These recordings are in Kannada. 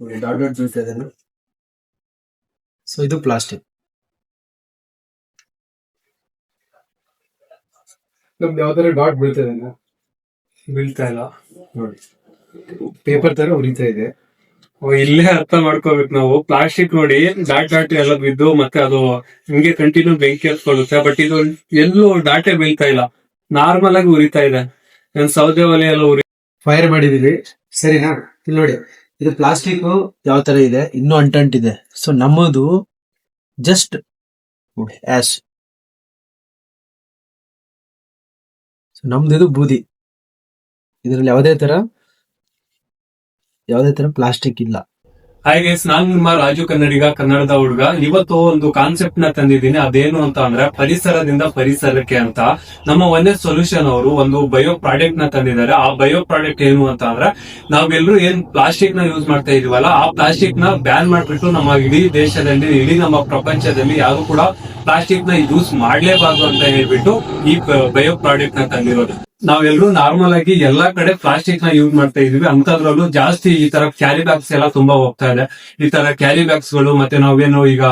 ಡಾಟ್ ಡಾಟ್ ಬೀಳ್ತಾ ಇದೆ ಸೊ ಇದು ಪ್ಲಾಸ್ಟಿಕ್ ನಮ್ದು ಯಾವ್ದಾರ ಡಾಟ್ ಬೀಳ್ತಾ ಇದೆ ಬೀಳ್ತಾ ಇಲ್ಲ. ನೋಡಿ. ಪೇಪರ್ ತರ ಉರಿತಾ ಇದೆ. ಇಲ್ಲೇ ಅರ್ಥ ಮಾಡ್ಕೋಬೇಕು ನಾವು. ಪ್ಲಾಸ್ಟಿಕ್ ನೋಡಿ ಡಾಟ್ ಡಾಟ್ ಎಲ್ಲ ಬಿದ್ದು ಮತ್ತೆ ಅದು ಹಿಂಗೆ ಕಂಟಿನ್ಯೂ ಬೆಂಕಿ ಹತ್ಕೊಳ್ಳುತ್ತೆ. ಬಟ್ ಇದು ಎಲ್ಲೂ ಡಾಟೆ ಬೀಳ್ತಾ ಇಲ್ಲ. ನಾರ್ಮಲ್ ಆಗಿ ಉರಿತಾ ಇದೆ. ಸೌದೆ ಒಲೆ ಎಲ್ಲ ಉರಿ ಫೈರ್ ಮಾಡಿದೀವಿ ಸರಿನಾ? ಇಲ್ಲಿ ನೋಡಿ. ಇದು ಪ್ಲಾಸ್ಟಿಕ್ ಯಾವ ತರ ಇದೆ? ಇನ್ನೂ ಅಂಟಂಟಿದೆ ಸೊ ನಮ್ಮದು ಜಸ್ಟ್ ಆಶ್ ನಮ್ದು ಇದು ಬೂದಿ. ಇದರಲ್ಲಿ ಯಾವುದೇ ತರ ಯಾವುದೇ ತರ ಪ್ಲಾಸ್ಟಿಕ್ ಇಲ್ಲ. ಹಾಗೆ ನಾನು ನಿಮ್ಮ ರಾಜು ಕನ್ನಡಿಗ, ಕನ್ನಡದ ಹುಡುಗ, ಇವತ್ತು ಒಂದು ಕಾನ್ಸೆಪ್ಟ್ನ ತಂದಿದ್ದೀನಿ. ಅದೇನು ಅಂತ ಅಂದ್ರೆ ಪರಿಸರದಿಂದ ಪರಿಸರಕ್ಕೆ ಅಂತ. ನಮ್ಮ ಒಂದೇ ಸೊಲ್ಯೂಷನ್ ಅವರು, ಒಂದು ಬಯೋ ಪ್ರಾಡಕ್ಟ್ನ ತಂದಿದ್ದಾರೆ. ಆ ಬಯೋ ಪ್ರಾಡಕ್ಟ್ ಏನು ಅಂತ ಅಂದ್ರೆ ನಾವೆಲ್ಲರೂ ಏನ್ ಪ್ಲಾಸ್ಟಿಕ್ನ ಯೂಸ್ ಮಾಡ್ತಾ ಇದೀವಲ್ಲ, ಆ ಪ್ಲಾಸ್ಟಿಕ್ನ ಬ್ಯಾನ್ ಮಾಡ್ಬಿಟ್ಟು ನಮ್ಮ ಇಡೀ ದೇಶದಲ್ಲಿ, ಇಡೀ ನಮ್ಮ ಪ್ರಪಂಚದಲ್ಲಿ ಯಾರು ಕೂಡ ಪ್ಲಾಸ್ಟಿಕ್ನ ಯೂಸ್ ಮಾಡ್ಲೇಬಾರ್ದು ಅಂತ ಹೇಳ್ಬಿಟ್ಟು ಈ ಬಯೋ ಪ್ರಾಡಕ್ಟ್ನ ತಂದಿರೋದು. ನಾವೆಲ್ಲರೂ ನಾರ್ಮಲ್ ಆಗಿ ಎಲ್ಲಾ ಕಡೆ ಪ್ಲಾಸ್ಟಿಕ್ನ ಯೂಸ್ ಮಾಡ್ತಾ ಇದೀವಿ ಅಂತದ್ರಲ್ಲೂ ಜಾಸ್ತಿ ಈ ತರ ಕ್ಯಾರಿ ಬ್ಯಾಗ್ಸ್ ಎಲ್ಲ ತುಂಬಾ ಹೋಗ್ತಾ ಇದೆ. ಈ ತರ ಕ್ಯಾರಿ ಬ್ಯಾಗ್ಸ್ಗಳು ಮತ್ತೆ ನಾವೇನು ಈಗ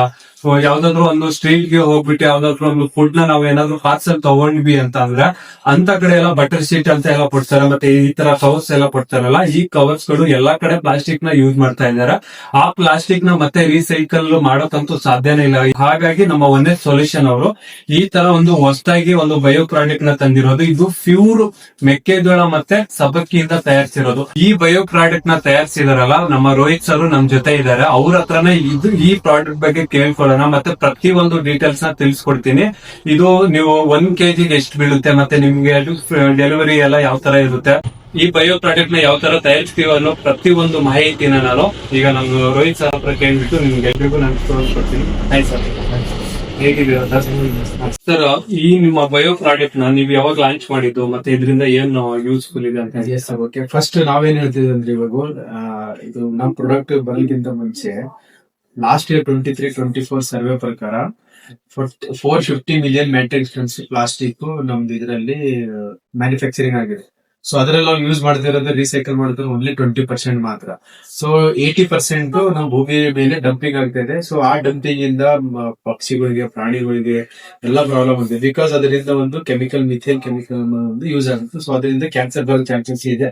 ಯಾವ್ದಾದ್ರು ಒಂದು ಸ್ಟ್ರೀಟ್ಗೆ ಹೋಗ್ಬಿಟ್ಟು ಯಾವ್ದಾದ್ರು ಒಂದು ಫುಡ್ನ ನಾವ್ ಏನಾದ್ರು ಪಾರ್ಸಲ್ ತಗೊಂಡ್ವಿ ಅಂತ ಅಂದ್ರೆ ಅಂತ ಕಡೆ ಎಲ್ಲ ಬಟರ್ ಶೀಟ್ ಅಂತ ಎಲ್ಲ ಕೊಡ್ತಾರೆ, ಮತ್ತೆ ಈ ತರ ಕವರ್ಸ್ ಎಲ್ಲ ಕೊಡ್ತಾರಲ್ಲ, ಈ ಕವರ್ಸ್ಗಳು ಎಲ್ಲಾ ಕಡೆ ಪ್ಲಾಸ್ಟಿಕ್ನ ಯೂಸ್ ಮಾಡ್ತಾ ಇದಾರೆ ಆ ಪ್ಲಾಸ್ಟಿಕ್ನ ಮತ್ತೆ ರೀಸೈಕಲ್ ಮಾಡೋಕಂತೂ ಸಾಧ್ಯನೇ ಇಲ್ಲ. ಹಾಗಾಗಿ ನಮ್ಮ ಒಂದೇ ಸೊಲ್ಯೂಷನ್ ಅವರು ಈ ತರ ಒಂದು ಹೊಸದಾಗಿ ಒಂದು ಬಯೋ ಪ್ರಾಡಕ್ಟ್ನ ತಂದಿರೋದು. ಇದು ಪ್ಯೂರ್ ಮೆಕ್ಕೆಜೋಳ ಮತ್ತೆ ಸಬಕ್ಕಿಯಿಂದ ತಯಾರಿಸಿರೋದು. ಈ ಬಯೋ ಪ್ರಾಡಕ್ಟ್ನ ತಯಾರಿಸಿದಾರಲ್ಲ, ನಮ್ಮ ರೋಹಿತ್ ಸರ್ ನಮ್ ಜೊತೆ ಇದ್ದಾರೆ. ಅವ್ರ ಹತ್ರನೇ ಇದು ಈ ಪ್ರಾಡಕ್ಟ್ ಬಗ್ಗೆ ಕೇಳ್ಕೊಳ್ಳೋಣ. ಮತ್ತೆ ಪ್ರತಿ ಒಂದು ಡೀಟೇಲ್ಸ್ನ ತಿಳಿಸ್ಕೊಡ್ತೀನಿ. ಇದು ನೀವು ಒಂದ್ ಕೆಜಿಗೆ ಎಷ್ಟು ಬೀಳುತ್ತೆ, ಮತ್ತೆ ನಿಮ್ಗೆ ಡೆಲಿವರಿ ಎಲ್ಲ ಯಾವ ತರ ಇರುತ್ತೆ? ಈ ಬಯೋ ಪ್ರಾಡಕ್ಟ್ನ ಯಾವ ತರ ತಯಾರಿಸ್ತೀವಿ ಅನ್ನೋ ಪ್ರತಿ ಒಂದು ಮಾಹಿತಿನ ನಾನು ಈಗ ನಾನು ರೋಹಿತ್ ಸರ್ ಹತ್ರ ಕೇಳ್ಬಿಟ್ಟು ನಿಮ್ಗೆ ಎಲ್ರಿಗೂ ನಾನು ತೋರಿಸ್ಕೊಡ್ತೀನಿ. ಆಯ್ತು ಸರ್ ಸರ್ ಈ ನಿಮ್ಮ ಬಯೋ ಪ್ರಾಡಕ್ಟ್ನ ನೀವು ಯಾವಾಗ ಲಾಂಚ್ ಮಾಡಿದ್ದು, ಮತ್ತೆ ಇದರಿಂದ ಏನು ಯೂಸ್ಫುಲ್ ಇದೆ ಅಂತ ಎಸ್ ಓಕೆ ಫಸ್ಟ್ ನಾವೇನ್ ಹೇಳ್ತಿದ್ವಿ ಅಂದ್ರೆ ಇವಾಗ ಇದು ನಮ್ ಪ್ರಾಡಕ್ಟ್ ಬರಲಿಕ್ಕಿಂತ ಮುಂಚೆ last year twenty three twenty four survey ಪ್ರಕಾರ four fifty million metric tons plastic ನಮ್ದು ಇದರಲ್ಲಿ ಮ್ಯಾನುಫ್ಯಾಕ್ಚರಿಂಗ್ ಆಗಿದೆ. ಸೊ ಅದರಲ್ಲಿ ನಾವು ಯೂಸ್ ಮಾಡ್ತಿರೋದು ರೀಸೈಕಲ್ ಮಾಡಿದ್ರೆ ಓನ್ಲಿ ಟ್ವೆಂಟಿ ಪರ್ಸೆಂಟ್ ಮಾತ್ರ. ಸೊ ಏಯ್ಟಿ ಪರ್ಸೆಂಟ್ ನಾವು ಭೂಮಿ ಮೇಲೆ ಡಂಪಿಂಗ್ ಆಗ್ತಾ ಇದೆ. ಸೊ ಆ ಡಂಪಿಂಗ್ ಇಂದ ಪಕ್ಷಿಗಳಿಗೆ, ಪ್ರಾಣಿಗಳಿಗೆ ಎಲ್ಲ ಪ್ರಾಬ್ಲಮ್ ಇದೆ ಬಿಕಾಸ್ ಅದರಿಂದ ಒಂದು ಕೆಮಿಕಲ್ ಮಿಥೇನ್ ಕೆಮಿಕಲ್ ಒಂದು ಯೂಸ್ ಆಗುತ್ತೆ. ಸೊ ಅದರಿಂದ ಕ್ಯಾನ್ಸರ್ ಬರೋ ಚಾನ್ಸಸ್ ಇದೆ.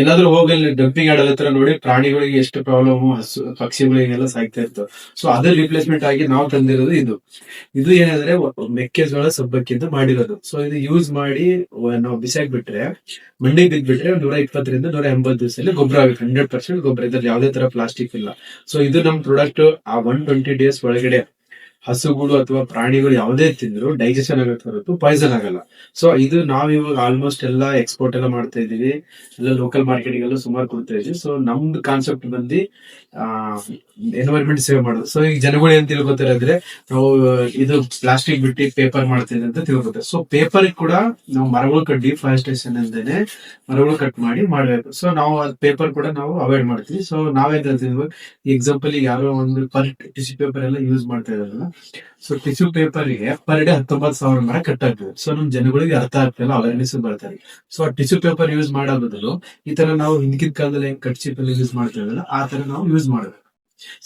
ಎಲ್ಲಾದ್ರೂ ಹೋಗಿ ಡಂಪಿಂಗ್ ಆಡೋದ ಹತ್ರ ನೋಡಿ ಪ್ರಾಣಿಗಳಿಗೆ ಎಷ್ಟು ಪ್ರಾಬ್ಲಮ್ ಹಸು ಪಕ್ಷಿಗಳಿಗೆಲ್ಲ ಸಾಯ್ತಾ ಇರ್ತವೆ ಸೊ ಅದ್ರ ರಿಪ್ಲೇಸ್ಮೆಂಟ್ ಆಗಿ ನಾವು ತಂದಿರೋದು ಇದು. ಇದು ಏನಂದ್ರೆ ಮೆಕ್ಕೆಜೋಳ ಸಬ್ಬಕ್ಕಿಂತ ಮಾಡಿರೋದು. ಸೊ ಇದು ಯೂಸ್ ಮಾಡಿ ನಾವು ಬಿಸಾಕ್ ಮಂಡಿಗೆ ಬಿದ್ಬಿಟ್ರೆ ನೂರ ಇಪ್ಪತ್ತರಿಂದ ನೂರ ಎಂಬತ್ತು ದಿವಸದಲ್ಲಿ ಗೊಬ್ಬರ ಆಗುತ್ತೆ. ಹಂಡ್ರೆಡ್ ಪರ್ಸೆಂಟ್ ಗೊಬ್ಬರ. ಇದ್ರಲ್ಲಿ ಯಾವುದೇ ತರ ಪ್ಲಾಸ್ಟಿಕ್ ಇಲ್ಲ. ಸೊ ಇದು ನಮ್ ಪ್ರಾಡಕ್ಟ್ ಆ ಒನ್ ಟ್ವೆಂಟಿ ಡೇಸ್ ಒಳಗಡೆ ಹಸುಗಳು ಅಥವಾ ಪ್ರಾಣಿಗಳು ಯಾವುದೇ ತಿಂದ್ರು ಡೈಜೆಷನ್ ಆಗುತ್ತೆ ಹೊರತು ಪಾಯ್ಸನ್ ಆಗಲ್ಲ. ಸೊ ಇದು ನಾವ್ ಇವಾಗ ಆಲ್ಮೋಸ್ಟ್ ಎಲ್ಲ ಎಕ್ಸ್ಪೋರ್ಟ್ ಎಲ್ಲ ಮಾಡ್ತಾ ಇದೀವಿ ಎಲ್ಲ ಲೋಕಲ್ ಮಾರ್ಕೆಟಿಗೆಲ್ಲ ಸುಮಾರು ಕೊಡ್ತಾ ಇದೀವಿ. ಸೊ ನಮ್ದು ಕಾನ್ಸೆಪ್ಟ್ ಬಂದು ಎನ್ವೈರ್ಮೆಂಟ್ ಸೇವ್ ಮಾಡೋದು. ಸೊ ಈಗ ಜನಗಳು ಏನ್ ತಿಳ್ಕೊತಾರೆ ಅಂದ್ರೆ, ನಾವು ಇದು ಪ್ಲಾಸ್ಟಿಕ್ ಬಿಟ್ಟು ಪೇಪರ್ ಮಾಡ್ತಿದೆ ಅಂತ ತಿಳ್ಕೊತಾರೆ. ಸೊ ಪೇಪರ್ ಕೂಡ ನಾವು ಮರಗಳು ಕಟ್ ಡಿಫಾರೆಸ್ಟೇಷನ್ ಅಂದೇನೆ ಮರಗಳು ಕಟ್ ಮಾಡಿ ಮಾಡಬೇಕು. ಸೊ ನಾವು ಪೇಪರ್ ಕೂಡ ನಾವು ಅವಾಯ್ಡ್ ಮಾಡ್ತೀವಿ. ಸೊ ನಾವೇನ್ ಹೇಳ್ತಿದ್ವಿ? ಎಕ್ಸಾಂಪಲ್ ಈಗ ಯಾರೋ ಒಂದು ಪರ್ ಟಿಶ್ಯೂ ಪೇಪರ್ ಎಲ್ಲ ಯೂಸ್ ಮಾಡ್ತಾ ಇದಾರಲ್ಲ ಸೊ ಟಿಶ್ಯೂ ಪೇಪರ್ಗೆ ಪರ್ ಡೇ ಹತ್ತೊಂಬತ್ ಸಾವಿರ ಮರ ಕಟ್ ಸೊ ನಮ್ ಜನಗಳಿಗೆ ಅರ್ಥ ಆಗ್ತಿಲ್ಲ ಅವೇರ್ನೆಸ್ ಬರ್ತಾರೆ ಸೊ ಆ ಟಿಶ್ಯೂ ಪೇಪರ್ ಯೂಸ್ ಮಾಡೋ ಬದಲು ಈ ತರ ನಾವು ಹಿಂದಿನ ಕಾಲದಲ್ಲಿ ಹೆಂಗ್ ಕಟ್ ಚೀಪ್ ಯೂಸ್ ಮಾಡ್ತೀವಲ್ಲ ಆ ತರ ನಾವು ಯೂಸ್ ಮಾಡಬೇಕು.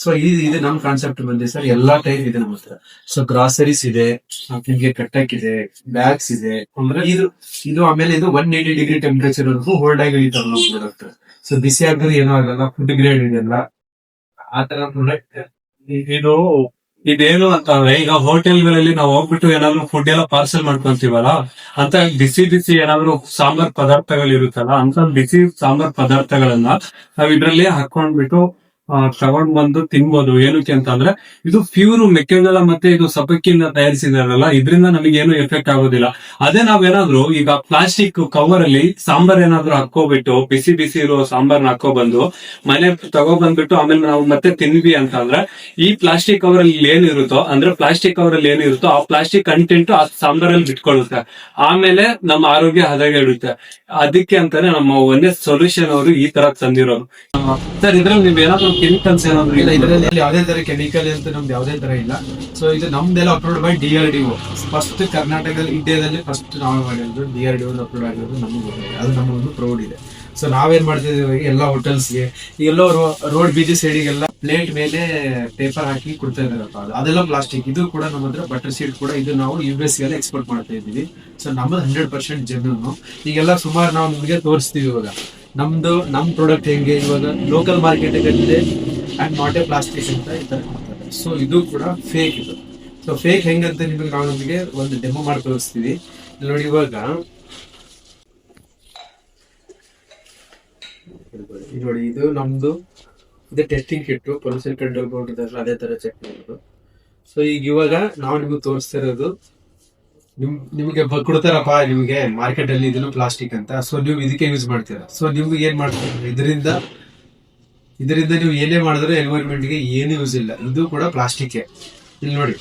ಸೊ ಇದು ನಮ್ ಕಾನ್ಸೆಪ್ಟ್ ಬಂದಿದೆ ಸರ್. ಎಲ್ಲಾ ಟೈಪ್ ಇದೆ ನಮ್ಮ ಹತ್ರ. ಸೊ ಗ್ರಾಸರೀಸ್ ಇದೆ, ನಿಮ್ಗೆ ಕಟ್ಟಕ್ ಇದೆ ಬ್ಯಾಗ್ಸ್ ಇದೆ. ಅಂದ್ರೆ ಇದು ಇದು ಆಮೇಲೆ ಇದು ಒನ್ ಏಯ್ಟಿ ಡಿಗ್ರಿ ಟೆಂಪರೇಚರ್ ವರೆಗೂ ಹೋಲ್ಡ್ ಆಗಿ ಇಳಿತಾವ ಪ್ರಾಡಕ್ಟ್ ಸೊ ಬಿಸಿ ಆಗದ್ರೆ ಏನೂ ಆಗಲ್ಲ ಫುಡ್ ಗ್ರೇಡ್ ಇದೆಲ್ಲ ಆ ತರ ಪ್ರಾಡಕ್ಟ್ ಇದು ಇದೇನು ಅಂತ ಅಂದ್ರೆ, ಈಗ ಹೋಟೆಲ್ಗಳಲ್ಲಿ ನಾವು ಹೋಗ್ಬಿಟ್ಟು ಏನಾದ್ರು ಫುಡ್ ಎಲ್ಲ ಪಾರ್ಸೆಲ್ ಮಾಡ್ಕೊಂತೀವಲ್ಲ, ಅಂತ ಬಿಸಿ ಬಿಸಿ ಏನಾದ್ರು ಸಾಂಬಾರ್ ಪದಾರ್ಥಗಳು ಇರುತ್ತಲ್ಲ ಅಂತ ಬಿಸಿ ಸಾಂಬಾರ್ ಪದಾರ್ಥಗಳನ್ನ ನಾವ್ ಇದ್ರಲ್ಲಿ ಹಾಕೊಂಡ್ಬಿಟ್ಟು ತಗೊಂಡ್ ಬಂದು ತಿನ್ಬೋದು. ಏನಕ್ಕೆ ಅಂತ ಅಂದ್ರೆ, ಇದು ಪ್ಯೂರ್ ಮೆಕ್ಕೆಜೋಳ ಮತ್ತೆ ಇದು ಸಪಕ್ಕಿಯಿಂದ ತಯಾರಿಸಿದಾರಲ್ಲ, ಇದರಿಂದ ನಮಗೆ ಏನು ಎಫೆಕ್ಟ್ ಆಗೋದಿಲ್ಲ. ಅದೇ ನಾವೇನಾದ್ರೂ ಈಗ ಪ್ಲಾಸ್ಟಿಕ್ ಕವರ್ ಅಲ್ಲಿ ಸಾಂಬಾರ್ ಏನಾದ್ರು ಹಾಕೋಬಿಟ್ಟು ಬಿಸಿ ಬಿಸಿ ಇರೋ ಸಾಂಬಾರ್ನ ಹಾಕೋ ಬಂದು ಮನೆ ತಗೋ ಬಂದ್ಬಿಟ್ಟು ಆಮೇಲೆ ನಾವು ಮತ್ತೆ ತಿನ್ವಿ ಅಂತ ಅಂದ್ರೆ, ಈ ಪ್ಲಾಸ್ಟಿಕ್ ಕವರ್ ಅಲ್ಲಿ ಏನಿರುತ್ತೋ, ಅಂದ್ರೆ ಪ್ಲಾಸ್ಟಿಕ್ ಕವರ್ ಅಲ್ಲಿ ಏನಿರುತ್ತೋ, ಆ ಪ್ಲಾಸ್ಟಿಕ್ ಕಂಟೆಂಟ್ ಆ ಸಾಂಬಾರಲ್ಲಿ ಬಿಟ್ಕೊಳ್ಳುತ್ತೆ. ಆಮೇಲೆ ನಮ್ಮ ಆರೋಗ್ಯ ಹದಗೆಡುತ್ತೆ. ಅದಕ್ಕೆ ಅಂತಾನೆ ನಮ್ಮ ಒಂದೇ ಸೊಲ್ಯೂಷನ್ ಅವರು ಈ ತರ ತಂದಿರೋರು ಸರ್, ಇದ್ರಲ್ಲಿ ನೀವ್ ಏನಾದ್ರು ಕೆಮಿಕಲ್ಸ್ ಏನಾದ್ರು ಇಲ್ಲ ಇದರಲ್ಲಿ ಯಾವುದೇ ತರ ಕೆಮಿಕಲ್ ಅಂತ ನಮ್ದು ಯಾವುದೇ ತರ ಇಲ್ಲ. ಸೊ ಇದು ನಮ್ದೆಲ್ಲ upload by D R D first ಕರ್ನಾಟಕದಲ್ಲಿ ಇಂಡಿಯಾದಲ್ಲಿ ಫಸ್ಟ್ ನಾವು ಮಾಡಿರೋದು ಡಿ ಆರ್ ಡಿ ಅಪ್ಲೋಡ್ ಆಗಿರೋದು ನಮಗೆ ಗೊತ್ತಿದೆ ಅದು ನಮ್ಮ ಒಂದು ಪ್ರೌಡ್ ಇದೆ. ಸೊ ನಾವೇನ್ ಮಾಡ್ತಿದ್ದೀವಿ ಎಲ್ಲಾ ಎಲ್ಲ ಹೋಟೆಲ್ಸ್ಗೆ ಎಲ್ಲೋ ರೋಡ್ ಬೀದಿ ಸೈಡಿಗೆಲ್ಲ ಪ್ಲೇಟ್ ಮೇಲೆ ಪೇಪರ್ ಹಾಕಿ ಕೊಡ್ತಾ ಇದ್ದಾರಪ್ಪ ಅದು. ಅದೆಲ್ಲ ಪ್ಲಾಸ್ಟಿಕ್ ಇದು ಕೂಡ ನಮ್ಮ ಹತ್ರ ಬಟರ್ ಸೀಟ್ ಕೂಡ ಇದು ನಾವು ಯು ಎಸ್ ಗೆಲ್ಲ ಎಕ್ಸ್ಪೋರ್ಟ್ ಮಾಡ್ತಾ ಇದ್ದೀವಿ. ಸೊ ನಮ್ಮದು ಹಂಡ್ರೆಡ್ ಪರ್ಸೆಂಟ್ ಜನರು ಈಗೆಲ್ಲ ಸುಮಾರು ನಾವು ನಿಮಗೆ ತೋರಿಸ್ತೀವಿ ಇವಾಗ. ನಮ್ದು, ನಮ್ ಪ್ರಾಡಕ್ಟ್ ಹೆಂಗೆ, ಇವಾಗ local market and not a plastic ಅಂತ ಈ ಕೊಡ್ತಾರೆ ಸೊ ಇದು ಕೂಡ ಫೇಕ್ ಇದು. ಸೊ ಫೇಕ್ ಹೆಂಗಂತ ನಿಮಗೆ ನಾವು ನಿಮಗೆ ಒಂದು ಡೆಮೋ ಮಾಡಿ ತೋರಿಸ್ತೀವಿ. ನೋಡಿ ಇವಾಗ. ನೋಡಿ, ಇದು ನಮ್ದು, ಇದು testing kit pollution control board ಅದೇ ತರ ಚೆಕ್ ಮಾಡೋದು. ಸೊ ಈಗ ಇವಾಗ ನಾವು ನಿಮಗೆ ತೋರಿಸ್ತಾ ಇರೋದು ನಿಮ್, ನಿಮಗೆ ಕೊಡ್ತಾರಪ್ಪ ನಿಮಗೆ ಮಾರ್ಕೆಟ್ ಅಲ್ಲಿ ಇದನ್ನು ಪ್ಲಾಸ್ಟಿಕ್ ಅಂತ. ಸೊ ನೀವು ಇದಕ್ಕೆ ಯೂಸ್ ಮಾಡ್ತೀರಾ? ಸೊ ನಿಮ್ಗೆ ಏನ್ ಮಾಡ್ತೀರಾ? ಇದರಿಂದ ಇದರಿಂದ ನೀವು ಏನೇ ಮಾಡಿದ್ರೆ ಎನ್ವೈರ್ಮೆಂಟ್ಗೆ ಏನು ಯೂಸ್ ಇಲ್ಲ. ಇದು ಕೂಡ ಪ್ಲಾಸ್ಟಿಕ್ ಇಲ್ಲಿ ನೋಡಿ.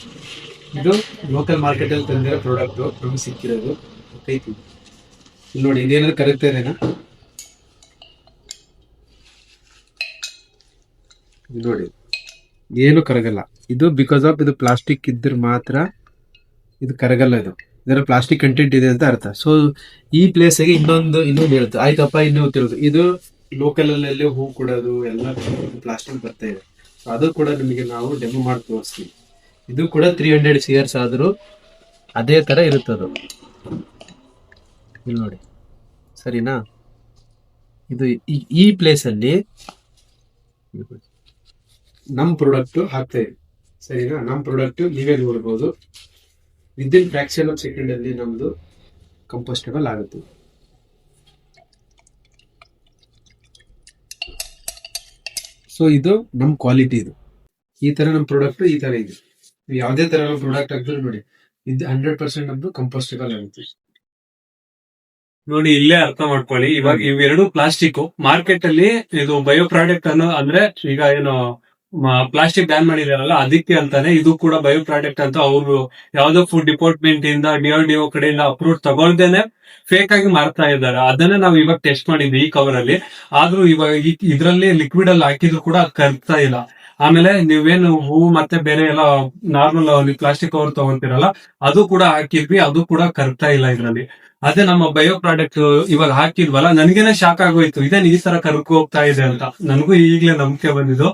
ಇದು ಲೋಕಲ್ ಮಾರ್ಕೆಟ್ ಅಲ್ಲಿ ತಂದಿರೋ ಪ್ರಾಡಕ್ಟ್ ನಮ್ಗೆ ಸಿಕ್ಕಿರೋದು ಐತಿ ಇಲ್ಲಿ ನೋಡಿ, ಇದೇನಾದ್ರು ಕರೆಕ್ಟ್ ಇದೇನಾ? ಇದು ನೋಡಿ. ಏನು ಕರಗಲ್ಲ. ಇದು ಬಿಕಾಸ್ ಆಫ್ ಇದು ಪ್ಲಾಸ್ಟಿಕ್ ಇದ್ರೆ ಮಾತ್ರ ಇದು ಕರಗಲ್ಲ ಇದು. ಇದರ ಪ್ಲಾಸ್ಟಿಕ್ ಕಂಟೆಂಟ್ ಇದೆ ಅಂತ ಅರ್ಥ. ಸೊ ಈ ಪ್ಲೇಸಿಗೆ ಇನ್ನೊಂದು ಇನ್ನೊಂದು ಹೇಳುತ್ತೆ ಆಯ್ತಪ್ಪ, ಇನ್ನು ತಿಳಿದು ಇದು ಲೋಕಲ್ ಅಲ್ಲೇ ಹೂ ಕೊಡೋದು, ಎಲ್ಲ ಪ್ಲಾಸ್ಟಿಕ್ ಬರ್ತಾ ಇದೆ. ಅದು ಕೂಡ ನಿಮಗೆ ನಾವು ಡೆಮೋ ಮಾಡಿ ತೋರಿಸ್ತೀವಿ. ಇದು ಕೂಡ ತ್ರೀ ಹಂಡ್ರೆಡ್ ಸಿಯರ್ಸ್ ಆದರೂ ಅದೇ ತರ ಇರುತ್ತೆ ಅದು ಇಲ್ಲಿ ನೋಡಿ. ಸರಿನಾ? ಇದು ಈ- ಈ ನಮ್ಮ ಪ್ರಾಡಕ್ಟ್ ಹಾಕ್ತಾ ಇದೆ. ಸರಿನಾ? ನಮ್ಮ ಪ್ರಾಡಕ್ಟು ನೀವೇ ನೋಡ್ಬೋದು. With in fraction of second ಅಲ್ಲಿ ನಮ್ದು ಕಂಪೋಸ್ಟೇಬಲ್ ಆಗುತ್ತೆ. ಸೊ ಇದು ನಮ್ ಕ್ವಾಲಿಟಿ ಇದು. ಈ ತರ ನಮ್ ಪ್ರಾಡಕ್ಟ್ ಈ ತರ ಇದೆ. ಯಾವುದೇ ತರ ಪ್ರಾಡಕ್ಟ್ ಹಾಕಿದ್ರು ನೋಡಿ ಇದು ಹಂಡ್ರೆಡ್ ಪರ್ಸೆಂಟ್ ನಮ್ದು ಕಂಪೋಸ್ಟೇಬಲ್ ಆಗುತ್ತೆ. ನೋಡಿ ಇಲ್ಲೇ ಅರ್ಥ ಮಾಡ್ಕೊಳ್ಳಿ. ಇವಾಗ ಇವೆರಡು ಪ್ಲಾಸ್ಟಿಕ್ ಮಾರ್ಕೆಟ್ ಅಲ್ಲಿ ಇದು ಬಯೋ ಪ್ರಾಡಕ್ಟ್ ಅನ್ನೋ ಅಂದ್ರೆ ಈಗ ಏನು ಪ್ಲಾಸ್ಟಿಕ್ ಬ್ಯಾನ್ ಮಾಡಿದಾರಲ್ಲ, ಅದಕ್ಕೆ ಅಂತಾನೆ ಇದು ಕೂಡ ಬಯೋ ಪ್ರಾಡಕ್ಟ್ ಅಂತ ಅವರು ಯಾವ್ದೋ ಫುಡ್ ಡಿಪಾರ್ಟ್ಮೆಂಟ್ ಇಂದ ಡಿಆರ್ಡಿಒ ಕಡೆಯಿಂದ ಅಪ್ರೂವ್ ತಗೊಳ್ದೇನೆ ಫೇಕ್ ಆಗಿ ಮಾರ್ತಾ ಇದ್ದಾರೆ. ಅದನ್ನ ನಾವು ಇವಾಗ ಟೆಸ್ಟ್ ಮಾಡಿದ್ವಿ ಈ ಕವರ್ ಅಲ್ಲಿ. ಆದ್ರೂ ಇವಾಗ ಇದ್ರಲ್ಲಿ ಲಿಕ್ವಿಡ್ ಅಲ್ಲಿ ಹಾಕಿದ್ರು ಕೂಡ ಕರ್ತಾ ಇಲ್ಲ. ಆಮೇಲೆ ನೀವೇನು ಹೂವು ಮತ್ತೆ ಬೇರೆ ಎಲ್ಲ ನಾರ್ಮಲ್ ಪ್ಲಾಸ್ಟಿಕ್ ಕವರ್ ತಗೊಂತಿರಲ್ಲ, ಅದು ಕೂಡ ಹಾಕಿದ್ವಿ, ಅದು ಕೂಡ ಕರ್ತಾ ಇಲ್ಲ ಇದ್ರಲ್ಲಿ. ಅದೇ ನಮ್ಮ ಬಯೋ ಪ್ರಾಡಕ್ಟ್ ಇವಾಗ ಹಾಕಿದ್ವಲ್ಲ, ನನಗೇನೆ ಶಾಕ್ ಆಗೋಯ್ತು. ಇದೇನ್ ಈ ತರ ಕರ್ಕೊ ಹೋಗ್ತಾ ಇದೆ ಅಂತ. ನನಗೂ ಈಗಲೇ ನಂಬಿಕೆ ಬಂದಿದ್ದು.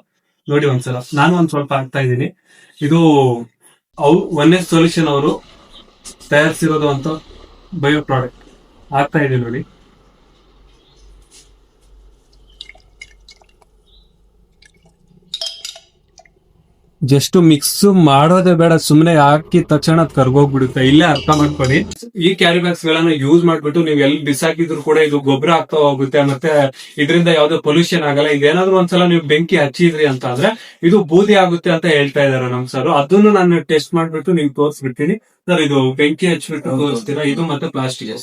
ನೋಡಿ ಒಂದ್ಸಲ. ನಾನು ಒಂದ್ ಸ್ವಲ್ಪ ಆಗ್ತಾ ಇದ್ದೀನಿ. ಇದು ಅವು ಒನ್ ಎಸ್ ಸೊಲ್ಯೂಷನ್ ಅವರು ತಯಾರಿಸಿರೋದು ಅಂತ ಬಯೋ ಪ್ರಾಡಕ್ಟ್ ಆಗ್ತಾ ಇದೆ ನೋಡಿ. ಜಸ್ಟ್ ಮಿಕ್ಸ್ ಮಾಡೋದೇ ಬೇಡ, ಸುಮ್ನೆ ಹಾಕಿ ತಕ್ಷಣ ಅದ್ ಕರ್ಗೋಗ್ಬಿಡುತ್ತೆ. ಇಲ್ಲೇ ಅರ್ಥ ಮಾಡ್ಕೊಳ್ಳಿ. ಈ ಕ್ಯಾರಿ ಬ್ಯಾಗ್ಸ್ ಗಳನ್ನ ಯೂಸ್ ಮಾಡ್ಬಿಟ್ಟು ನೀವು ಎಲ್ಲಿ ಬಿಸಾಕಿದ್ರು ಕೂಡ ಇದು ಗೊಬ್ಬರ ಆಗ್ತಾ ಹೋಗುತ್ತೆ ಮತ್ತೆ ಇದರಿಂದ ಯಾವ್ದೇ ಪೊಲ್ಯೂಷನ್ ಆಗಲ್ಲ. ಇದೇನಾದ್ರೂ ಒಂದ್ಸಲ ನೀವು ಬೆಂಕಿ ಹಚ್ಚಿದ್ರಿ ಅಂತ ಅಂದ್ರೆ ಇದು ಬೂದಿ ಆಗುತ್ತೆ ಅಂತ ಹೇಳ್ತಾ ಇದಾರೆ ನಮ್ ಸರ್ ಅದನ್ನು ನಾನು ಟೆಸ್ಟ್ ಮಾಡ್ಬಿಟ್ಟು ನೀವು ತೋರಿಸ್ಬಿಡ್ತೀನಿ. ಸರ್ ಇದು ಬೆಂಕಿ ಹಚ್ಬಿಟ್ಟು. ತೋರಿಸ್ತೀರಾ? ಇದು ಮತ್ತೆ ಪ್ಲಾಸ್ಟಿಕ್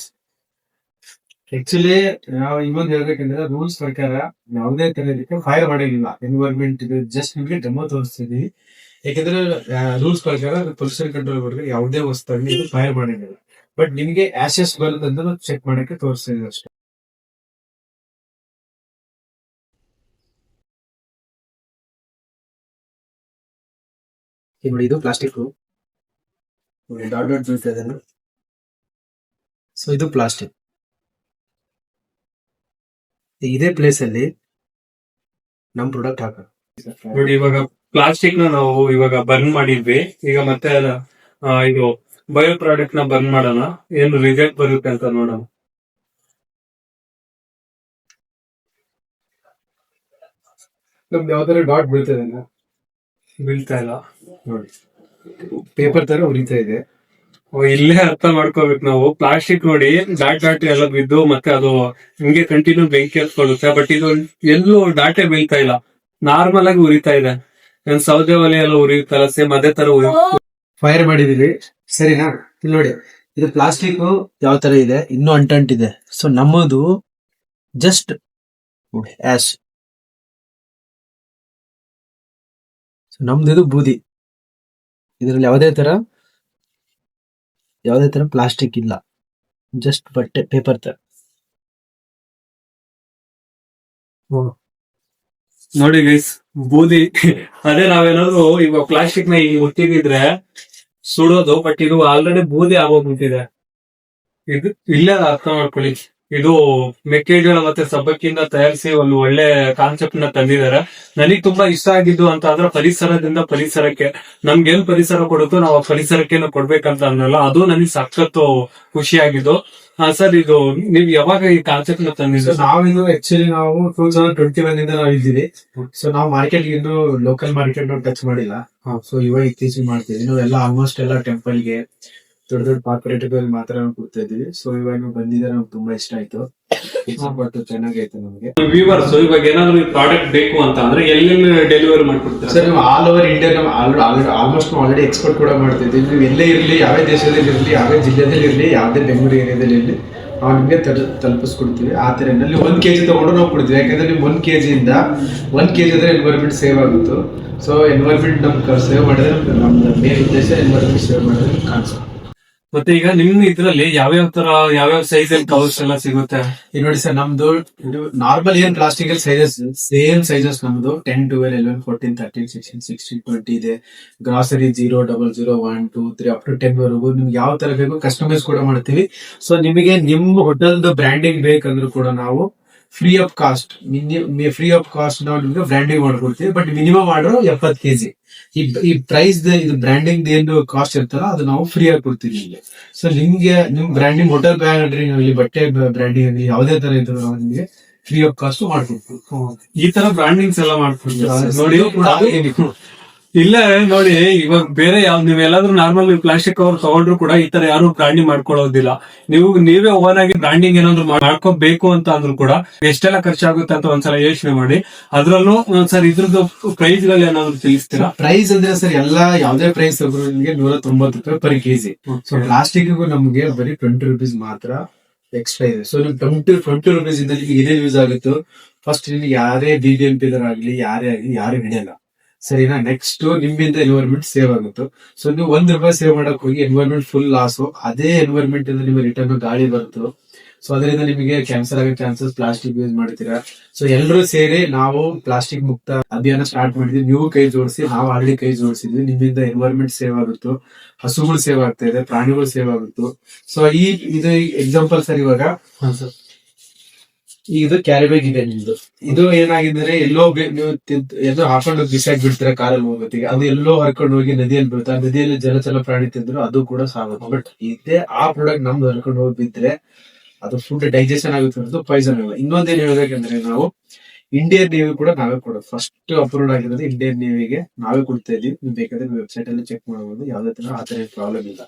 ಆಕ್ಚುಲಿ ನಾವು ಇನ್ನೊಂದು ಹೇಳ್ಬೇಕಂದ್ರೆ ರೂಲ್ಸ್ ಪ್ರಕಾರ ಯಾವುದೇ ತರದಕ್ಕೆ ಫೈರ್ ಮಾಡಿಲ್ಲ ಎನ್ವೈರ್ಮೆಂಟ್ ಜಸ್ಟ್ ನಿಮಗೆ ಡೆಮೋ ತೋರಿಸ್ತಿದೀವಿ. ಯಾಕಂದ್ರೆ ರೂಲ್ಸ್ ಪ್ರಕಾರ ಪೊಲ್ಯೂಷನ್ ಕಂಟ್ರೋಲ್ ಬೋರ್ಡ್ ಯಾವುದೇ ವಸ್ತು ಇದು ಫೈರ್ ಮಾಡಿಲ್ಲ ಬಟ್ ನಿಮಗೆ ಆಶಸ್ ಬರೋದಂತ ಚೆಕ್ ಮಾಡಕ್ಕೆ ತೋರಿಸ್ತಿದ್ವಿ ಅಷ್ಟೇ. ನೋಡಿ, ಇದು ಪ್ಲಾಸ್ಟಿಕ್ ಡಾಟ್ ಡಾಟ್ ಬೀಳ್ತಾ ಇದೆ ಸೊ ಇದು ಪ್ಲಾಸ್ಟಿಕ್ ಇದೇ ಪ್ಲೇಸ್ ಅಲ್ಲಿ ನಮ್ ಪ್ರಾಡಕ್ಟ್ ಹಾಕ ನೋಡಿ ಇವಾಗ ಪ್ಲಾಸ್ಟಿಕ್ನ ನಾವು ಇವಾಗ ಬರ್ನ್ ಮಾಡಿದ್ವಿ. ಈಗ ಮತ್ತೆ ಇದು ಬಯೋ ಪ್ರಾಡಕ್ಟ್ನ ಬರ್ನ್ ಮಾಡೋಣ. ಏನು ರಿಸಲ್ಟ್ ಬರುತ್ತೆ ಅಂತ ನೋಡೋಣ. ನಮ್ದು ಯಾವ್ದಾರ ತರ ಡಾಟ್ ಬೀಳ್ತದೆ ಬೀಳ್ತಾ ಇಲ್ಲ. ನೋಡಿ ಪೇಪರ್ ತರ ಉರಿತಾ ಇದೆ. ಇಲ್ಲೇ ಅರ್ಥ ಮಾಡ್ಕೋಬೇಕು ನಾವು. ಪ್ಲಾಸ್ಟಿಕ್ ನೋಡಿ ಡಾಟ್ ಡಾಟ್ ಎಲ್ಲ ಬಿದ್ದು ಮತ್ತೆ ಅದು ಹಿಂಗೆ ಕಂಟಿನ್ಯೂ ಬೆಂಕಿ ಹತ್ಕೊಳ್ಳುತ್ತೆ. ಬಟ್ ಇದು ಎಲ್ಲೂ ಡಾಟೆ ಬೀಳ್ತಾ ಇಲ್ಲ. ನಾರ್ಮಲ್ ಆಗಿ ಉರಿತಾ ಇದೆ. ಸೌದೆ ಒಲೆ ಎಲ್ಲ ಉರಿಯುತ್ತಲ್ಲ ಸೇಮ್ ಅದೇ ತರ ಉರಿ ಫೈರ್ ಮಾಡಿದೀವಿ. ಸರಿನಾ? ಇಲ್ಲಿ ನೋಡಿ ಇದು ಪ್ಲಾಸ್ಟಿಕ್ ಯಾವ ತರ ಇದೆ? ಇನ್ನೂ ಅಂಟಂಟಿದೆ ಸೊ ನಮ್ಮದು ಜಸ್ಟ್ ಆಶ್ ನಮ್ದು ಇದು ಬೂದಿ. ಇದರಲ್ಲಿ ಯಾವುದೇ ತರ ಯಾವುದೇ ತರ ಪ್ಲಾಸ್ಟಿಕ್ ಇಲ್ಲ. ಜಸ್ಟ್ ಬಟ್ಟೆ ಪೇಪರ್ ತರ. ನೋಡಿ ಗೈಸ್ ಬೂದಿ. ಅದೇ ನಾವೇನಾದ್ರು ಇವಾಗ ಪ್ಲಾಸ್ಟಿಕ್ನ ಈಗ ಮುಟ್ಟಿದ್ರೆ ಸುಡೋದು ಬಟ್ ಇದು ಆಲ್ರೆಡಿ ಬೂದಿ ಆಗೋಗ್ಬಿಟ್ಟಿದೆ. ಇದು ಇಲ್ಲೇ ಅರ್ಥ ಮಾಡ್ಕೊಳ್ಳಿ. ಇದು ಮೆಕ್ಕೆಜೋಳ ಮತ್ತೆ ಸಬ್ಬಕ್ಕಿಯಿಂದ ತಯಾರಿಸಿ ಒಂದು ಒಳ್ಳೆ ಕಾನ್ಸೆಪ್ಟ್ನ ತಂದಿದ್ದಾರೆ. ನನಗೆ ತುಂಬಾ ಇಷ್ಟ ಆಗಿದ್ದು ಅಂತ ಅಂದ್ರೆ ಪರಿಸರದಿಂದ ಪರಿಸರಕ್ಕೆ. ನಮ್ಗೇನ್ ಪರಿಸರ ಕೊಡುತ್ತೋ ನಾವು ಆ ಪರಿಸರಕ್ಕೆ ಕೊಡ್ಬೇಕಂತ ಅನ್ನಲ್ಲ. ಅದು ನನಗೆ ಸಖತ್ತು ಖುಷಿಯಾಗಿದ್ದು. ಹಾ ಸರ್ ಇದು ನೀವ್ ಯಾವಾಗ ಈ ಕಾನ್ಸೆಪ್ಟ್ನ ಸೊ ತಂದಿದ್ದು ನಾವಿನ್ನು ಆಕ್ಚುಲಿ ನಾವು ಟೂ ತೌಸಂಡ್ ಟ್ವೆಂಟಿ ಒನ್ ಇಂದ ನಾವು ಇದ್ದೀವಿ. ಸೊ ನಾವು ಮಾರ್ಕೆಟ್ ಇನ್ನು ಲೋಕಲ್ ಮಾರ್ಕೆಟ್ ಟಚ್ ಮಾಡಿಲ್ಲ. ಸೊ ಇವಾಗ ಇತ್ತೀಚೆಗೆ ಮಾಡ್ತೀವಿ. ನಾವೆಲ್ಲ ಆಲ್ಮೋಸ್ಟ್ ಎಲ್ಲ ಟೆಂಪಲ್ಗೆ ದೊಡ್ಡ ದೊಡ್ಡ ಕಾರ್ಪೊರೇಟ್ ಮಾತ್ರ ನಾವು ಕೊಡ್ತಾ ಇದೀವಿ ಸೊ ಇವಾಗ ನೀವು ಬಂದಿದ್ದಾರೆ ನಮ್ಗೆ ತುಂಬಾ ಇಷ್ಟ ಆಯ್ತು. ಬಟ್ ಚೆನ್ನಾಗೈತೆ ನಮಗೆ. ವ್ಯೂವರ್ಸ್ ಇವಾಗ ಏನಾದ್ರು ಈ ಪ್ರಾಡಕ್ಟ್ ಬೇಕು ಅಂತ ಅಂದ್ರೆ ಎಲ್ಲೆಲ್ಲಿ ಡೆಲಿವರಿ ಮಾಡ್ಕೊಡ್ತೀರಾ? ಸರ್ ನಾವು ಆಲ್ ಓವರ್ ಇಂಡಿಯಾ ನಾವು ಆಲ್ಮೋಸ್ಟ್ ನಾವು ಆಲ್ರೆಡಿ ಎಕ್ಸ್ಪೋರ್ಟ್ ಕೂಡ ಮಾಡ್ತಾ ನೀವು ಎಲ್ಲೇ ಇರಲಿ ಯಾವೇ ದೇಶದಲ್ಲಿ ಇರಲಿ ಯಾವೇ ಜಿಲ್ಲೆದಲ್ಲಿ ಇರಲಿ ಯಾವುದೇ ಬೆಂಗಳೂರು ಏರಿಯಾದಲ್ಲಿ ಇರಲಿ ನಾವು ನಿಮಗೆ ತಲುಪಿಸ್ಕೊಡ್ತೀವಿ. ಆ ಥರ ನಲ್ಲಿ ಒಂದು ಕೆ ಜಿ ತೊಗೊಂಡು ನಾವು ಕೊಡ್ತೀವಿ. ಯಾಕಂದ್ರೆ ನೀವು ಒಂದು ಕೆ ಜಿಯಿಂದ ಒಂದು ಕೆ ಜಿ ಅಂದರೆ ಎನ್ವೈರ್ಮೆಂಟ್ ಸೇವ್ ಆಗುತ್ತೆ. ಸೊ ಎನ್ವೈರ್ಮೆಂಟ್ ನಮ್ಗೆ ಸೇವ್ ಮಾಡಿದ್ರೆ ನಮ್ಮ ಮೇನ್ ಉದ್ದೇಶ ಎನ್ವೈರ್ಮೆಂಟ್ ಸೇವ್ ಮಾಡಿದ್ರೆ ಕಾನ್ಸೆಪ್ಟ್ ಮತ್ತೆ ಈಗ ನಿಮ್ ಇದ್ರಲ್ಲಿ ಯಾವ್ಯಾವ ತರ, ಯಾವ್ಯಾವ ಸೈಜ್ ಅಲ್ಲಿ ಕವರ್ಸ್ ಎಲ್ಲ ಸಿಗುತ್ತೆ? ನೋಡಿ ಸರ್, ನಮ್ದು ನಾರ್ಮಲ್ ಏನ್ ಪ್ಲಾಸ್ಟಿಕ್ ಸೈಜಸ್ ಸೇಮ್ ಸೈಜಸ್ ನಮ್ದು ten twelve eleven fourteen thirteen sixteen sixteen twenty ಇದೆ. Grocery zero double zero one two three up to ten ವರೆಗೂ ನಿಮ್ಗೆ ಯಾವ ತರ ಬೇಕು ಕಸ್ಟಮೈಸ್ ಕೂಡ ಮಾಡ್ತೀವಿ. ಸೊ ನಿಮಗೆ ನಿಮ್ಮ ಹೋಟೆಲ್ದು ಬ್ರ್ಯಾಂಡಿಂಗ್ ಬೇಕಂದ್ರೂ ಕೂಡ ನಾವು free of cost free of cost ನಾವು ನಿಮ್ಗೆ ಬ್ರ್ಯಾಂಡಿಂಗ್ ಮಾಡ್ಕೊಡ್ತೀವಿ ಬಟ್ ಮಿನಿಮಮ್ ಆರ್ಡರ್ ಎಪ್ಪತ್ತು ಕೆಜಿ ಈ ಈ ಪ್ರೈಸ್ ಇದು ಬ್ರ್ಯಾಂಡಿಂಗ್ ಏನು ಕಾಸ್ಟ್ ಇರ್ತಾರ ಅದು ನಾವು ಫ್ರೀ ಆಗಿ ಕೊಡ್ತೀವಿ ನಿಮಗೆ. ಸೊ ನಿಮ್ಗೆ ನಿಮ್ ಬ್ರ್ಯಾಂಡಿಂಗ್ ಹೋಟೆಲ್ ಬ್ರ್ಯಾಂಡಿಂಗ್ ಆಗಲಿ ಬಟ್ಟೆ ಬ್ರ್ಯಾಂಡಿಂಗ್ ಆಗಲಿ ಯಾವುದೇ ತರ ಇದ್ರು ನಾವು ನಿಮಗೆ ಫ್ರೀ ಆಫ್ ಕಾಸ್ಟ್ ಮಾಡ್ಕೊಡ್ತೀವಿ. ಈ ತರ ಬ್ರಾಂಡಿಂಗ್ಸ್ ಎಲ್ಲ ಮಾಡ್ಕೊಡ್ತೀರಾ? ಇಲ್ಲ ನೋಡಿ ಇವಾಗ ಬೇರೆ ಯಾವ ನೀವೆಲ್ಲಾದ್ರೂ ನಾರ್ಮಲ್ ಪ್ಲಾಸ್ಟಿಕ್ ಕವರ್ ತಗೊಂಡ್ರು ಕೂಡ ಈ ತರ ಯಾರು ಬ್ರಾಂಡಿಂಗ್ ಮಾಡ್ಕೊಳ್ಳೋದಿಲ್ಲ. ನೀವು ನೀವೇ ಓನ್ ಆಗಿ ಬ್ರಾಂಡಿಂಗ್ ಏನಾದ್ರು ಮಾಡ್ಕೋಬೇಕು ಅಂತ ಅಂದ್ರು ಕೂಡ ಎಷ್ಟೆಲ್ಲ ಖರ್ಚಾಗುತ್ತೆ ಅಂತ ಒಂದ್ಸಲ ಯೋಚನೆ ಮಾಡಿ. ಅದ್ರಲ್ಲೂ ಸರ್ ಇದ್ರದ್ದು ಪ್ರೈಸ್ಗಳು ಏನಾದ್ರು ತಿಳಿಸ್ತೀರಾ? ಪ್ರೈಸ್ ಅಂದ್ರೆ ಸರ್ ಎಲ್ಲಾ ಯಾವ್ದೇ ಪ್ರೈಸ್ ನಿಮಗೆ ನೂರ ತೊಂಬತ್ತು ರೂಪಾಯಿ ಪರ್ ಕೆಜಿ ಸೊ ಪ್ಲಾಸ್ಟಿಕ್ ನಮ್ಗೆ ಬರೀ ಟ್ವೆಂಟಿ ರುಪೀಸ್ ಮಾತ್ರ ಎಕ್ಸ್ಟ್ರಾ ಇದೆ. ಸೊ ನಿಮ್ಗೆ ಟ್ವೆಂಟಿ ಟ್ವೆಂಟಿ ರುಪೀಸ್ ಇಂದ ನಿಮ್ಗೆ ಯೂಸ್ ಆಗುತ್ತೋ. ಫಸ್ಟ್ ನಿಮ್ಗೆ ಯಾರೇ ಬಿ ಬಿ ಎಂ ಪಿ ಆಗಲಿ ಯಾರೇ ಆಗಲಿ ಯಾರು ಹಿಡಿಯಲ್ಲ. ಸರಿನಾ? ನೆಕ್ಸ್ಟ್ ನಿಮ್ಮಿಂದ ಎನ್ವೈರ್ಮೆಂಟ್ ಸೇವ್ ಆಗುತ್ತೆ. ಸೊ ನೀವು ಒಂದ್ ರೂಪಾಯಿ ಸೇವ್ ಮಾಡಕ್ ಹೋಗಿ ಎನ್ವೈರ್ಮೆಂಟ್ ಫುಲ್ ಲಾಸು ಅದೇ ಎನ್ವೈರ್ಮೆಂಟ್ ಇಂದ ನಿಮಗೆ ರಿಟರ್ನ್ ಗಾಳಿ ಬರುತ್ತೋ. ಸೊ ಅದರಿಂದ ನಿಮಗೆ ಕ್ಯಾನ್ಸರ್ ಆಗೋ ಚಾನ್ಸಸ್ ಪ್ಲಾಸ್ಟಿಕ್ ಯೂಸ್ ಮಾಡ್ತೀರಾ? ಸೊ ಎಲ್ಲರೂ ಸೇರಿ ನಾವು ಪ್ಲಾಸ್ಟಿಕ್ ಮುಕ್ತ ಅಭಿಯಾನ ಸ್ಟಾರ್ಟ್ ಮಾಡಿದ್ವಿ. ನೀವು ಕೈ ಜೋಡಿಸಿ, ನಾವು ಆಲ್ರೆಡಿ ಕೈ ಜೋಡಿಸಿದ್ವಿ. ನಿಮ್ಮಿಂದ ಎನ್ವೈರ್ಮೆಂಟ್ ಸೇವ್ ಆಗುತ್ತೆ. ಹಸುಗಳು ಸೇವ್ ಆಗ್ತಾ ಇದೆ, ಪ್ರಾಣಿಗಳು ಸೇವ್ ಆಗುತ್ತೆ. ಸೊ ಈ, ಇದು ಎಕ್ಸಾಂಪಲ್ ಸರ್ ಇವಾಗ. ಇದು ಕ್ಯಾರಿ ಬ್ಯಾಗ್ ಇದೆ ನಿಮ್ದು. ಇದು ಏನಾಗಿದ್ರೆ ಎಲ್ಲೋ ನೀವು ಎಲ್ಲೋ ಹಾಕೊಂಡು ಬಿಸಾಕ್ ಬಿಡ್ತೀರಾ ಕಾರಲ್ಲಿ ಹೋಗೋತ್ತಿಗೆ. ಅದು ಎಲ್ಲೋ ಹರ್ಕೊಂಡು ಹೋಗಿ ನದಿಯಲ್ಲಿ ಬೀಳುತ್ತೆ ಆ ನದಿಯಲ್ಲಿ ಜಲಚಲ ಪ್ರಾಣಿ ತಿಂದ್ರು ಅದು ಕೂಡ ಸಾಗುತ್ತೆ ಬಟ್ ಇದೇ ಆ ಪ್ರಾಡಕ್ಟ್ ನಮ್ದು ಹರ್ಕೊಂಡು ಹೋಗಿ ಬಿದ್ರೆ ಅದು ಫುಡ್ ಡೈಜೆಷನ್ ಆಗುತ್ತೆ ಹೊರತು ಪಾಯ್ಸನ್ ಆಗಲ್ಲ ಇನ್ನೊಂದೇನು ಹೇಳ್ಬೇಕಂದ್ರೆ ನಾವು ಇಂಡಿಯನ್ ನೇವಿ ಕೂಡ ನಾವೇ ಕೊಡೋದು. ಫಸ್ಟ್ ಅಪ್ರೂವ್ಡ್ ಆಗಿರೋದು ಇಂಡಿಯನ್ ನೇವಿಗೆ ನಾವೇ ಕೊಡ್ತಾ ಇದೀವಿ. ನೀವು ಬೇಕಾದ್ರೆ ವೆಬ್ಸೈಟ್ ಅಲ್ಲಿ ಚೆಕ್ ಮಾಡಬಹುದು ಯಾವ್ದೇ ತರ ಆತರ ತರ ಪ್ರಾಬ್ಲಮ್ ಇಲ್ಲ.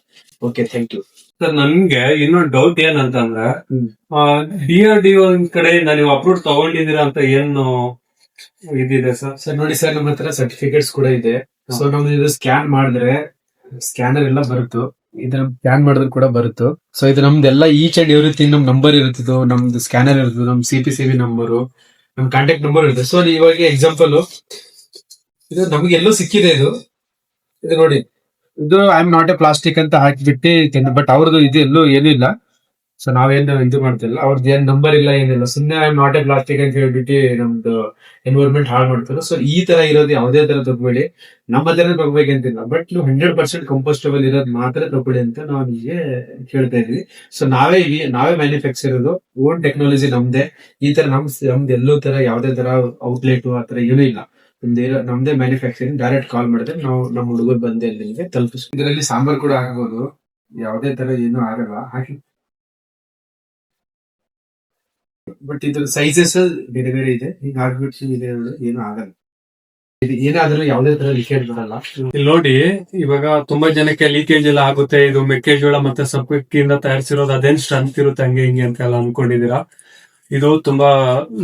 ಓಕೆ ಥ್ಯಾಂಕ್ ಯು ಸರ್ ನನ್ಗೆ ಇನ್ನೊಂದು ಡೌಟ್ ಏನಂತಂದ್ರೆ. ಡಿ ಆರ್ ಡಿ ಕಡೆ ನೀವು ಅಪ್ರೂವ್ ತಗೊಂಡಿದ್ದೀರಾ ಅಂತ ಏನು ಇದಿದೆ ಸರ್ ಸರ್ ನೋಡಿ ಸರ್ ನಮ್ಮ ಹತ್ರ ಸರ್ಟಿಫಿಕೇಟ್ಸ್ ಕೂಡ ಇದೆ. ಸೊ ನಮ್ದು ಇದು ಸ್ಕ್ಯಾನ್ ಮಾಡಿದ್ರೆ ಸ್ಕ್ಯಾನರ್ ಎಲ್ಲ ಬರುತ್ತು. ಇದನ್ನ ಸ್ಕ್ಯಾನ್ ಮಾಡಿದ್ರು ಕೂಡ ಬರುತ್ತು. ಸೊ ಇದು ನಮ್ದೆಲ್ಲ ಈಚ್ ಅಂಡ್ ಎವ್ರಿಥಿಂಗ್ ನಮ್ ನಂಬರ್ ಇರುತ್ತಿದ್ದು ನಮ್ದು ಸ್ಕ್ಯಾನರ್ ಇರುತ್ತೆ ನಮ್ C P C B number ನಮ್ ಕಾಂಟ್ಯಾಕ್ಟ್ ನಂಬರ್ ಇದೆ ಸೊ ಇವಾಗ ಎಕ್ಸಾಂಪಲ್ ಇದು ನಮ್ಗೆ ಎಲ್ಲೋ ಸಿಕ್ಕಿದೆ ಇದು. ಇದು ನೋಡಿ. ಇದು I am not a plastic ಅಂತ ಹಾಕಿಬಿಟ್ಟು ಬಟ್ ಅವ್ರದ್ದು ಇದು ಎಲ್ಲೂ ಏನೂ ಇಲ್ಲ ಸೊ ನಾವೇನು ಇದು ಮಾಡ್ತಿಲ್ಲ. ಅವ್ರದ್ದು ಏನ್ ನಂಬರ್ ಇಲ್ಲ, ಏನಿಲ್ಲ. ಸುಮ್ಮನೆ ಐ ನಾಟ್ ಎ ಪ್ಲಾಸ್ಟಿಕ್ ಅಂತ ಹೇಳ್ಬಿಟ್ಟು ನಮ್ದು ಎನ್ವೈರ್ಮೆಂಟ್ ಹಾಳು ಮಾಡ್ತಾರೆ ಸೊ ಈ ತರ ಇರೋದು ಯಾವುದೇ ತರ ತಗೊಬೇಡಿ ನಮ್ಮ ತರ ತಗೋಬೇಕಂತಿಲ್ಲ ಬಟ್ ನೀವು ಹಂಡ್ರೆಡ್ ಪರ್ಸೆಂಟ್ ಕಂಪೋಸ್ಟಬಲ್ ಇರೋದು ಮಾತ್ರ ತಗೊಳ್ಳಿ ಅಂತ ನಾವು ನಿಮಗೆ ಕೇಳ್ತಾ ಇದೀವಿ ಸೊ ನಾವೇ ನಾವೇ ಮ್ಯಾನುಫ್ಯಾಕ್ಚರ್ ಇರೋದು. ಓನ್ ಟೆಕ್ನಾಲಜಿ ನಮ್ದೇ. ಈ ತರ ನಮ್, ನಮ್ದು ಎಲ್ಲೋ ತರ ಯಾವುದೇ ತರ ಔಟ್ಲೆಟ್ ಆ ತರ ಏನೂ ಇಲ್ಲ. ನಮ್ದು ಮ್ಯಾನುಫ್ಯಾಕ್ಚರಿಂಗ್ ಡೈರೆಕ್ಟ್ ಕಾಲ್ ಮಾಡಿದ್ರೆ ನಾವು ನಮ್ಮ ಹುಡುಗರು ಬಂದೆ ನಿಮಗೆ ತಲುಪಿಸ್ ಇದರಲ್ಲಿ ಸಾಂಬಾರ್ ಕೂಡ ಆಗಬಹುದು ಯಾವುದೇ ತರ ಏನು ಆಗಲ್ಲ. ಹಾಕಿ ಬಟ್ ಇದ್ರ ಸೈಜಸ್ ಬೇರೆ ಬೇರೆ ಇದೆ. ಈಗ ಆಗ್ಬಿಟ್ಟು ಇದೆ ಏನು ಆಗಲ್ಲ. ಇದು ಏನಾದ್ರೂ ಯಾವುದೇ ತರ ಲೀಕೇಜ್ ಬರಲ್ಲ. ಇಲ್ಲಿ ನೋಡಿ, ಇವಾಗ ತುಂಬಾ ಜನಕ್ಕೆ ಲೀಕೇಜ್ ಎಲ್ಲ ಆಗುತ್ತೆ. ಇದು ಮೆಕ್ಕೆಜೋಳ ಮತ್ತೆ ಸಬ್ಬಕ್ಕಿಯಿಂದ ತಯಾರಿಸಿರೋದು ಅದೇನ್ ಸ್ಟ್ರೆಂತ್ ಇರುತ್ತೆ ಹಂಗೆ ಹಿಂಗೆ ಅಂತ ಎಲ್ಲ ಅನ್ಕೊಂಡಿದೀರಾ ಇದು ತುಂಬಾ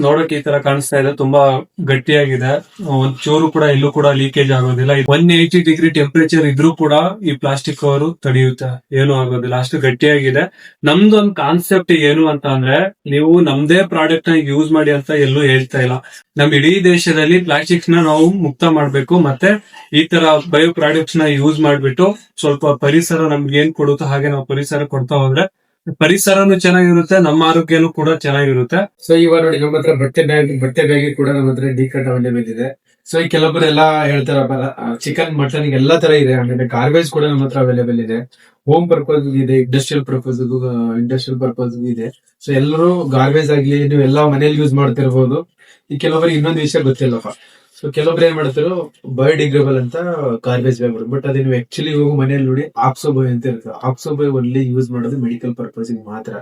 ನೋಡಕ್ಕೆ ಈ ತರ ಕಾಣಿಸ್ತಾ ಇದೆ, ತುಂಬಾ ಗಟ್ಟಿಯಾಗಿದೆ. ಒಂದ್ ಚೂರು ಕೂಡ ಎಲ್ಲೂ ಕೂಡ ಲೀಕೇಜ್ ಆಗೋದಿಲ್ಲ. ಒನ್ ಏಯ್ಟಿ ಡಿಗ್ರಿ ಟೆಂಪರೇಚರ್ ಇದ್ರೂ ಕೂಡ ಈ ಪ್ಲಾಸ್ಟಿಕ್ ಕವರ್ ತಡೆಯುತ್ತೆ. ಏನು ಆಗೋದಿಲ್ಲ. ಅಷ್ಟು ಗಟ್ಟಿಯಾಗಿದೆ. ನಮ್ದು ಒಂದ್ ಕಾನ್ಸೆಪ್ಟ್ ಏನು ಅಂತ ಅಂದ್ರೆ, ನೀವು ನಮ್ದೇ ಪ್ರಾಡಕ್ಟ್ನ ಯೂಸ್ ಮಾಡಿ ಅಂತ ಎಲ್ಲೂ ಹೇಳ್ತಾ ಇಲ್ಲ. ನಮ್ ಇಡೀ ದೇಶದಲ್ಲಿ ಪ್ಲಾಸ್ಟಿಕ್ಸ್ನ ನಾವು ಮುಕ್ತ ಮಾಡ್ಬೇಕು, ಮತ್ತೆ ಈ ತರ ಬಯೋ ಪ್ರಾಡಕ್ಟ್ಸ್ನ ಯೂಸ್ ಮಾಡ್ಬಿಟ್ಟು ಸ್ವಲ್ಪ ಪರಿಸರ ನಮ್ಗೆ ಏನ್ ಕೊಡುತ್ತೋ ಹಾಗೆ ನಾವು ಪರಿಸರ ಕೊಡ್ತಾ ಹೋದ್ರೆ ಪರಿಸರನು ಚೆನ್ನಾಗಿರುತ್ತೆ, ನಮ್ಮ ಆರೋಗ್ಯನು ಕೂಡ ಚೆನ್ನಾಗಿರುತ್ತೆ. ಸೊ ಇವಾಗ ನೋಡಿ ನಮ್ಮ ಹತ್ರ ಬಟ್ಟೆ ಬ್ಯಾಗ್ ಬಟ್ಟೆ ಬ್ಯಾಗ್ ಕೂಡ ನಮ್ಮ ಹತ್ರ ಡಿ ಕಟ್ ಅವೈಲೇಬಲ್ ಇದೆ ಸೊ ಈ ಕೆಲವೊಬ್ಬರೆಲ್ಲ ಹೇಳ್ತಾರ ಚಿಕನ್ ಮಟನ್ ಎಲ್ಲಾ ತರ ಇದೆ. ಆಮೇಲೆ ಗಾರ್ಬೇಜ್ ಕೂಡ ನಮ್ಮ ಹತ್ರ ಅವೈಲೇಬಲ್ ಇದೆ. ಹೋಮ್ ಪರ್ಪಸ್ ಇದೆ ಇಂಡಸ್ಟ್ರಿಯಲ್ ಪರ್ಪಸ್ ಇಂಡಸ್ಟ್ರಿಯಲ್ ಪರ್ಪಸ್ ಇದೆ. ಸೊ ಎಲ್ಲರೂ ಗಾರ್ಬೇಜ್ ಆಗ್ಲಿ ನೀವು ಎಲ್ಲಾ ಮನೇಲಿ ಯೂಸ್ ಮಾಡ್ತಿರ್ಬೋದು. ಈ ಕೆಲವರಿಗೆ ಇನ್ನೊಂದು ವಿಷಯ ಗೊತ್ತಿಲ್ಲಪ್ಪ. ಸೊ ಕೆಲವೊಬ್ರು ಏನ್ ಮಾಡ್ತಾರೋ ಬಯೋಡಿಗ್ರೇಬಲ್ ಅಂತ ಗಾರ್ಬೇಜ್ ಬ್ಯಾಗ್ ಬಟ್ ಅದೇ ನೀವು ಆಕ್ಚುಲಿ ಹೋಗಿ ಮನೇಲಿ ನೋಡಿ ಆಕ್ಸೋ ಬೈ ಅಂತ ಇರುತ್ತೆ. ಆಕ್ಸೋ ಒಳ್ಳೆ ಯೂಸ್ ಮಾಡೋದು ಮೆಡಿಕಲ್ ಪರ್ಪಸ್ ಮಾತ್ರ.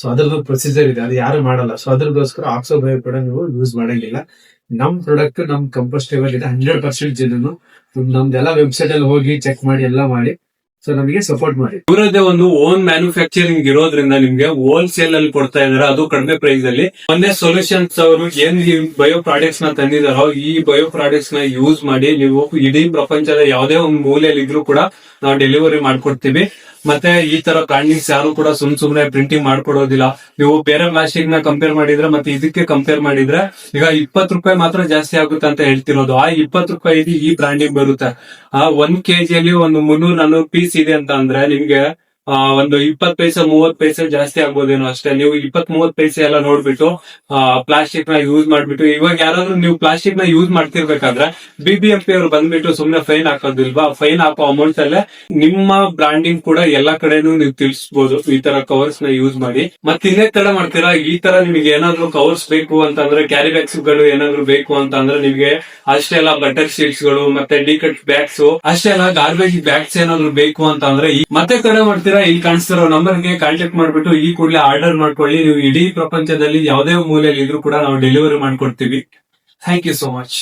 ಸೊ ಅದ್ರದ್ದು ಪ್ರೊಸೀಜರ್ ಇದೆ. ಅದು ಯಾರು ಮಾಡಲ್ಲ. ಸೊ ಅದ್ರಗೋಸ್ಕರ ಆಕ್ಸೋ ಕೂಡ ನೀವು ಯೂಸ್ ಮಾಡಂಗಿಲ್ಲ ನಮ್ ಪ್ರಾಡಕ್ಟ್ ನಮ್ ಕಂಪೋಸ್ಟೇಬಲ್ ಇದೆ. ಹಂಡ್ರೆಡ್ ಪರ್ಸೆಂಟ್ ಜನನು ನಮ್ದೆಲ್ಲ ವೆಬ್ಸೈಟ್ ಅಲ್ಲಿ ಹೋಗಿ ಚೆಕ್ ಮಾಡಿ, ಎಲ್ಲ ಮಾಡಿ. ಸೊ ನಮಗೆ ಸಪೋರ್ಟ್ ಮಾಡಿ. ಇವರದೇ ಒಂದು ಓನ್ ಮ್ಯಾನುಫ್ಯಾಕ್ಚರಿಂಗ್ ಇರೋದ್ರಿಂದ ನಿಮ್ಗೆ ಹೋಲ್ಸೇಲ್ ಅಲ್ಲಿ ಕೊಡ್ತಾ ಇದಾರೆ, ಅದು ಕಡಿಮೆ ಪ್ರೈಸ್ ಅಲ್ಲಿ. ಮೊನ್ನೆ ಸೊಲ್ಯೂಷನ್ಸ್ ಅವರು ಏನ್ ಬಯೋ ಪ್ರಾಡಕ್ಟ್ಸ್ನ ತಂದಿದಾರೋ, ಈ ಬಯೋ ಪ್ರಾಡಕ್ಟ್ಸ್ನ ಯೂಸ್ ಮಾಡಿ ನೀವು ಇಡೀ ಪ್ರಪಂಚದ ಯಾವುದೇ ಒಂದು ಮೂಲೆಯಲ್ಲಿ ಇದ್ರೂ ಕೂಡ ನಾವು ಡೆಲಿವರಿ ಮಾಡ್ಕೊಡ್ತೀವಿ. ಮತ್ತೆ ಈ ತರ ಬ್ರಾಂಡಿಂಗ್ಸ್ ಯಾರು ಕೂಡ ಸುಮ್ ಸುಮ್ನೆ ಪ್ರಿಂಟಿಂಗ್ ಮಾಡ್ಕೊಡೋದಿಲ್ಲ. ನೀವು ಬೇರೆ ಪ್ಲಾಸ್ಟಿಕ್ನ ಕಂಪೇರ್ ಮಾಡಿದ್ರೆ ಮತ್ತೆ ಇದಕ್ಕೆ ಕಂಪೇರ್ ಮಾಡಿದ್ರೆ ಈಗ ಇಪ್ಪತ್ ರೂಪಾಯಿ ಮಾತ್ರ ಜಾಸ್ತಿ ಆಗುತ್ತೆ ಅಂತ ಹೇಳ್ತಿರೋದು. ಆ ಇಪ್ಪತ್ ರೂಪಾಯಿ ಈ ಬ್ರಾಂಡಿಂಗ್ ಬರುತ್ತೆ. ಆ ಒಂದ್ ಕೆಜಿಯಲ್ಲಿ ಒಂದು ಮುನ್ನೂರ್, ನಾನೂರು ಪೀಸ್ ಇದೆ ಅಂತ ಅಂದ್ರೆ ನಿಮ್ಗೆ ಆ, ಒಂದು ಇಪ್ಪತ್ ಪೈಸೆ ಮೂವತ್ ಪೈಸೆ ಜಾಸ್ತಿ ಆಗ್ಬೋದೇನೋ ಅಷ್ಟೇ. ನೀವು ಇಪ್ಪತ್ ಮೂವತ್ ಪೈಸೆ ಎಲ್ಲ ನೋಡ್ಬಿಟ್ಟು ಪ್ಲಾಸ್ಟಿಕ್ನ ಯೂಸ್ ಮಾಡ್ಬಿಟ್ಟು ಇವಾಗ ಯಾರಾದ್ರೂ ನೀವು ಪ್ಲಾಸ್ಟಿಕ್ನ ಯೂಸ್ ಮಾಡ್ತಿರ್ಬೇಕಾದ್ರೆ ಬಿ ಬಿ ಅವ್ರು ಬಂದ್ಬಿಟ್ಟು ಸುಮ್ನೆ ಫೈನ್ ಹಾಕೋದಿಲ್ವಾ? ಫೈನ್ ಹಾಕೋ ಅಮೌಂಟ್ ಅಲ್ಲೇ ನಿಮ್ಮ ಬ್ರಾಂಡಿಂಗ್ ಕೂಡ ಎಲ್ಲಾ ಕಡೆನೂ ನೀವು ತಿಳಿಸಬಹುದು ಈ ತರ ಕವರ್ಸ್ನ ಯೂಸ್ ಮಾಡಿ. ಮತ್ತೆ ಇನ್ನೇ ತರ ಮಾಡ್ತೀರಾ? ಈ ತರ ನಿಮಗೆ ಏನಾದ್ರು ಕವರ್ಸ್ ಬೇಕು ಅಂತಂದ್ರೆ ಕ್ಯಾರಿ ಬ್ಯಾಗ್ಸ್ಗಳು ಏನಾದ್ರು ಬೇಕು ಅಂತಂದ್ರೆ ನಿಮ್ಗೆ ಅಷ್ಟೆಲ್ಲ ಬಟರ್ ಶೀಟ್ಸ್ಗಳು ಮತ್ತೆ ಡಿ ಕಟ್ ಬ್ಯಾಗ್ಸ್ ಅಷ್ಟೆಲ್ಲ ಗಾರ್ಬೇಜ್ ಬ್ಯಾಗ್ಸ್ ಏನಾದ್ರು ಬೇಕು ಅಂತಂದ್ರೆ ಮತ್ತೆ ಕಡೆ ಮಾಡ್ತೀರಾ? ಇಲ್ಲಿ ಕಾಣಿಸ್ತಿರೋ ನಂಬರ್ಗೆ ಕಾಂಟ್ಯಾಕ್ಟ್ ಮಾಡ್ಬಿಟ್ಟು ಈ ಕೂಡಲೇ ಆರ್ಡರ್ ಮಾಡ್ಕೊಳ್ಳಿ. ನೀವು ಇಡೀ ಪ್ರಪಂಚದಲ್ಲಿ ಯಾವುದೇ ಮೂಲೆಯಲ್ಲಿ ಇದ್ರೂ ಕೂಡ ನಾವು ಡೆಲಿವರಿ ಮಾಡ್ಕೊಡ್ತೀವಿ. Thank you so much